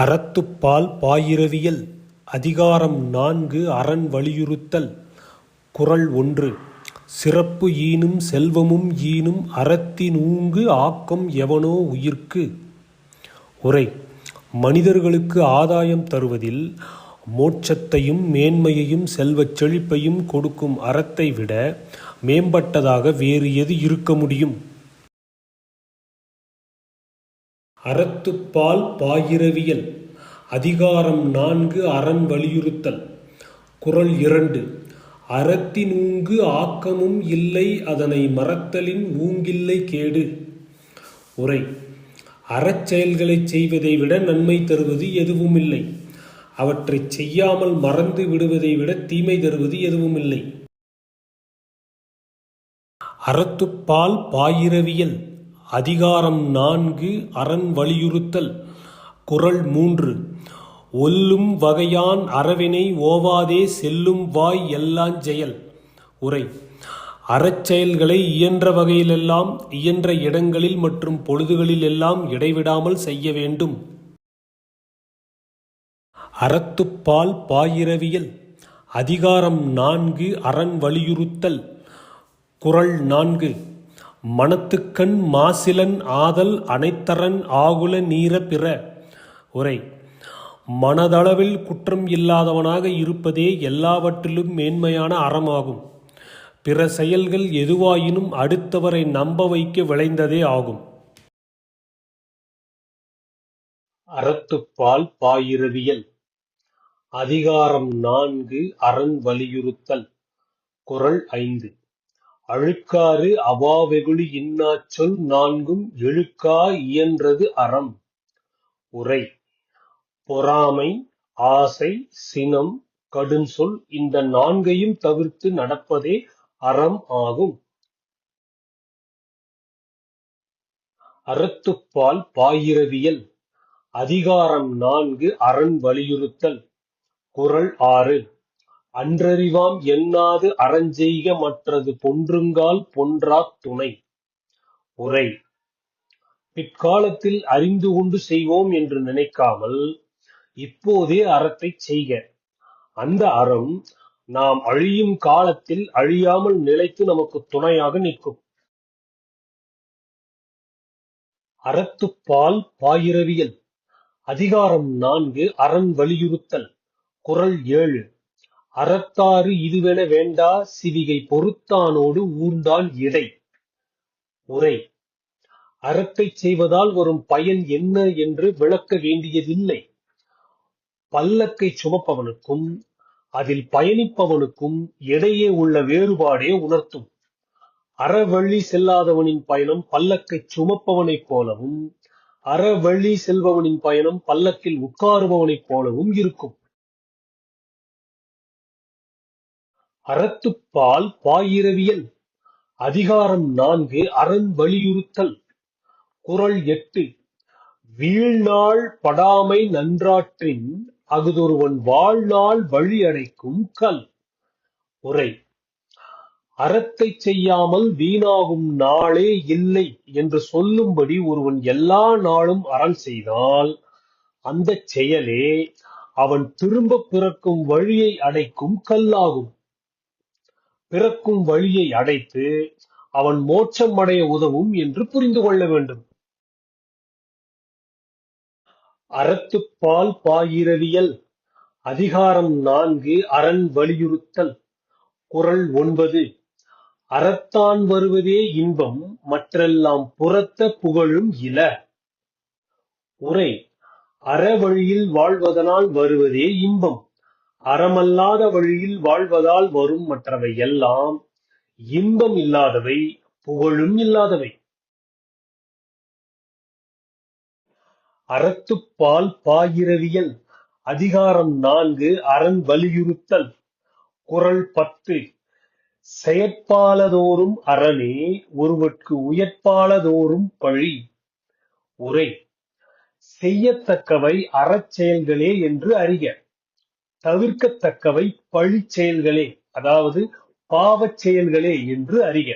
அறத்துப்பால் பாயிரவியல் அதிகாரம் நான்கு அறன் வலியுறுத்தல். குறள் ஒன்று சிறப்பு ஈனும் செல்வமும் ஈனும் அறத்தினூங்கு ஆக்கம் எவனோ உயிர்க்கு. உரை மனிதர்களுக்கு ஆதாயம் தருவதில் மோட்சத்தையும் மேன்மையையும் செல்வச் செழிப்பையும் கொடுக்கும் அறத்தை விட மேம்பட்டதாக வேறு எது இருக்க முடியும்? அறத்துப்பால் பாயிரவியல் அதிகாரம் நான்கு அறன் வலியுறுத்தல். குறள் இரண்டு அறத்தினூங்கு ஆக்கமும் இல்லை அதனை மறத்தலின் ஊங்கில்லை கேடு. உரை அறச்செயல்களைச் செய்வதை விட நன்மை தருவது எதுவுமில்லை. அவற்றைச் செய்யாமல் மறந்து விடுவதை விட தீமை தருவது எதுவுமில்லை. அறத்துப்பால் பாயிரவியல் அதிகாரம் நான்கு அறன் வலியுறுத்தல். குறள் மூன்று ஒல்லும் வகையான் அறவினை ஓவாதே செல்லும் வாய் எல்லாம் செயல். உரை அறச்செயல்களை இயன்ற வகையிலெல்லாம் இயன்ற இடங்களில் மற்றும் பொழுதுகளில் எல்லாம் இடைவிடாமல் செய்ய வேண்டும். அறத்துப்பால் பாயிரவியல். அதிகாரம் நான்கு அறன் வலியுறுத்தல். குறள் நான்கு மனத்துக்கண் மாசிலன் ஆதல் அனைத்தரன் ஆகுல நீர பிற. உரை. மனதளவில் குற்றம் இல்லாதவனாக இருப்பதே எல்லாவற்றிலும் மேன்மையான அறமாகும். பிற செயல்கள் எதுவாயினும் அடுத்தவரை நம்ப வைக்க விளைந்ததே ஆகும். அறத்துப்பால் பாயிரவியல். அதிகாரம் நான்கு அறன் வலியுறுத்தல். குரல் ஐந்து. அழுக்காறு அவாவெகுளி இன்னாச்சொல் நான்கும் எழுக்கா இயன்றது அறம். உரை. பொறாமை ஆசை சினம் கடுஞ்சொல் இந்த நான்கையும் தவிர்த்து நடப்பதே அறம் ஆகும். அறத்துப்பால் பாயிரவியல். அதிகாரம் நான்கு அறன் வலியுறுத்தல். குறள் ஆறு. அன்றறிவாம் எண்ணாது அறஞ்செய்க மற்றது பொன்றுங்கால் பொன்றாத் துணை. உரை. பிற்காலத்தில் அறிந்து கொண்டு செய்வோம் என்று நினைக்காமல் இப்போதே அறத்தைச் செய்க. அந்த அறம் நாம் அழியும் காலத்தில் அழியாமல் நிலைத்து நமக்கு துணையாக நிற்கும். அறத்துப்பால் பாயிரவியல். அதிகாரம் நான்கு அறன் வலியுறுத்தல். குறள் ஏழு. அறத்தாறு இதுவென வேண்டா சிவிகை பொறுத்தானோடு ஊர்ந்தான் இடை. உரை. அறத்தைச் செய்வதால் வரும் பயன் என்ன என்று விளக்க வேண்டியதில்லை. பல்லக்கை சுமப்பவனுக்கும் அதில் பயணிப்பவனுக்கும் இடையே உள்ள வேறுபாடே உணர்த்தும். அறவழி செல்லாதவனின் பயணம் பல்லக்கை சுமப்பவனைப் போலவும் அறவழி செல்பவனின் பயணம் பல்லக்கில் உட்காருபவனைப் போலவும் இருக்கும். அறத்துப்பால் பாயிரவியல். அதிகாரம் நான்கு அறன் வலியுறுத்தல். குறள் எட்டு வீழ்நாள் படாமை நன்றாற்றின் அகுதொருவன் வாழ்நாள் வழி அடைக்கும் கல். உரை அறத்தை செய்யாமல் வீணாகும் நாளே இல்லை என்று சொல்லும்படி ஒருவன் எல்லா நாளும் அறம் செய்தால் அந்த செயலே அவன் திரும்ப பிறக்கும் வழியை அடைக்கும் கல்லாகும். பிறக்கும் வழியை அடைத்து அவன் மோட்சம் அடைய உதவும் என்று புரிந்து கொள்ள வேண்டும். அறத்துப்பால் பாயிரவியல் அதிகாரம் நான்கு அறன் வலியுறுத்தல் குறள் ஒன்பது. அறத்தான் வருவதே இன்பம் மற்றெல்லாம் புறத்த புகழும் இல. உரை அறவழியில் வாழ்வதனால் வருவதே இன்பம். அறமல்லாத வழியில் வாழ்வதால் வரும் மற்றவை எல்லாம் இன்பம் இல்லாதவை புகழும் இல்லாதவை. அறத்துப்பால் பாயிரவியல் அதிகாரம் நான்கு அறன் வலியுறுத்தல். குரல் பத்து செயற்பாலதோறும் அரணே ஒருவற்கு உயற்பாலதோறும் பழி. உரை செய்யத்தக்கவை அறச்செயல்களே என்று அறிக. தவிர்க்கத்தக்கவை பழிச் செயல்களே அதாவது பாவச் செயல்களே என்று அறிக.